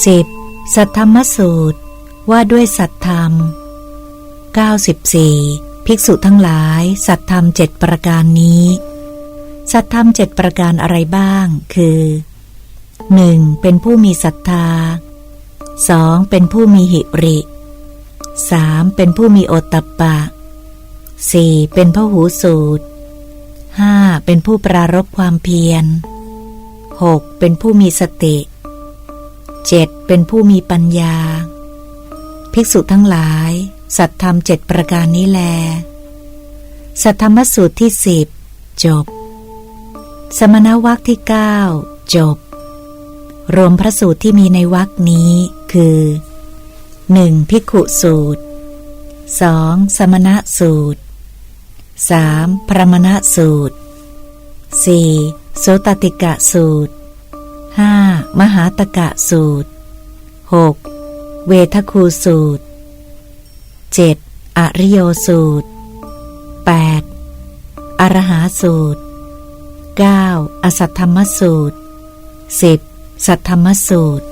10. สัทธรรมสูตร ว่าด้วยสัตธรรม 94. ภิกษุทั้งหลาย สัตธรรมเจ็ดประการนี้ สัตธรรมเจ็ดประการอะไรบ้าง คือ 1. เป็นผู้มีศรัทธา 2. เป็นผู้มีหิริ 3. เป็นผู้มีโอตตปปะ 4. เป็นพหูสูตร 5. เป็นผู้ปรารบความเพียร 6. เป็นผู้มีสติ 7. เป็นผู้มีปัญญา ภิกษุทั้งหลาย สัตธรรมเจ็ดประการนี้แล สัทธรรมสูตรที่สิบจบ สมณวัคที่เก้าจบ รวมพระสูตรที่มีในวักนี้คือ 1. ภิกขุสูตร 2. สมณะสูตร 3. พระมณะสูตร 4. โสตติกะสูตร 5. มหาตกะสูตร 6. เวทคูสูตร 7. อริโยสูตร 8. อรหาสูตร 9. อสัทธรรมสูตร 10. สัทธรรมสูตร